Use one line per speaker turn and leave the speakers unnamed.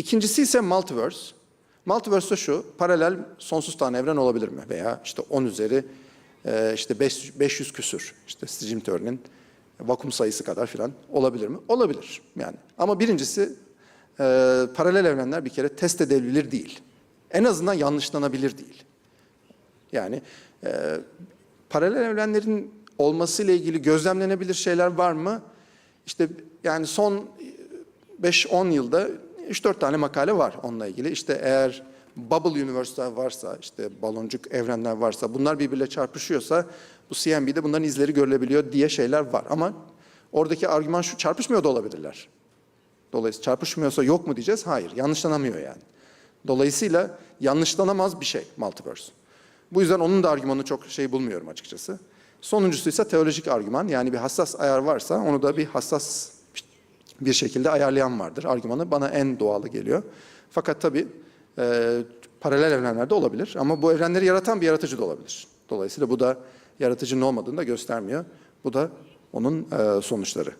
İkincisi ise multiverse. Multiverse şu, paralel sonsuz tane evren olabilir mi? Veya işte 10 üzeri e, işte 500, 500 küsür, işte String Theory'nin vakum sayısı kadar filan olabilir mi? Olabilir yani. Ama birincisi e, paralel evrenler bir kere test edilebilir değil. En azından yanlışlanabilir değil. Yani e, paralel evrenlerin olmasıyla ilgili gözlemlenebilir şeyler var mı? İşte yani son 5-10 yılda 3-4 tane makale var onunla ilgili. İşte eğer bubble universe'ler varsa, işte baloncuk evrenler varsa, bunlar birbiriyle çarpışıyorsa bu CMB'de bunların izleri görülebiliyor diye şeyler var. Ama oradaki argüman şu, çarpışmıyor da olabilirler. Dolayısıyla çarpışmıyorsa yok mu diyeceğiz? Hayır, yanlışlanamıyor yani. Dolayısıyla yanlışlanamaz bir şey multiverse. Bu yüzden onun da argümanı çok şey bulmuyorum açıkçası. Sonuncusu ise teolojik argüman. Yani bir hassas ayar varsa onu da bir hassas bir şekilde ayarlayan vardır. Argümanı bana en doğalı geliyor. Fakat tabii e, paralel evrenlerde olabilir. Ama bu evrenleri yaratan bir yaratıcı da olabilir. Dolayısıyla bu da yaratıcının olmadığını da göstermiyor. Bu da onun e, sonuçları.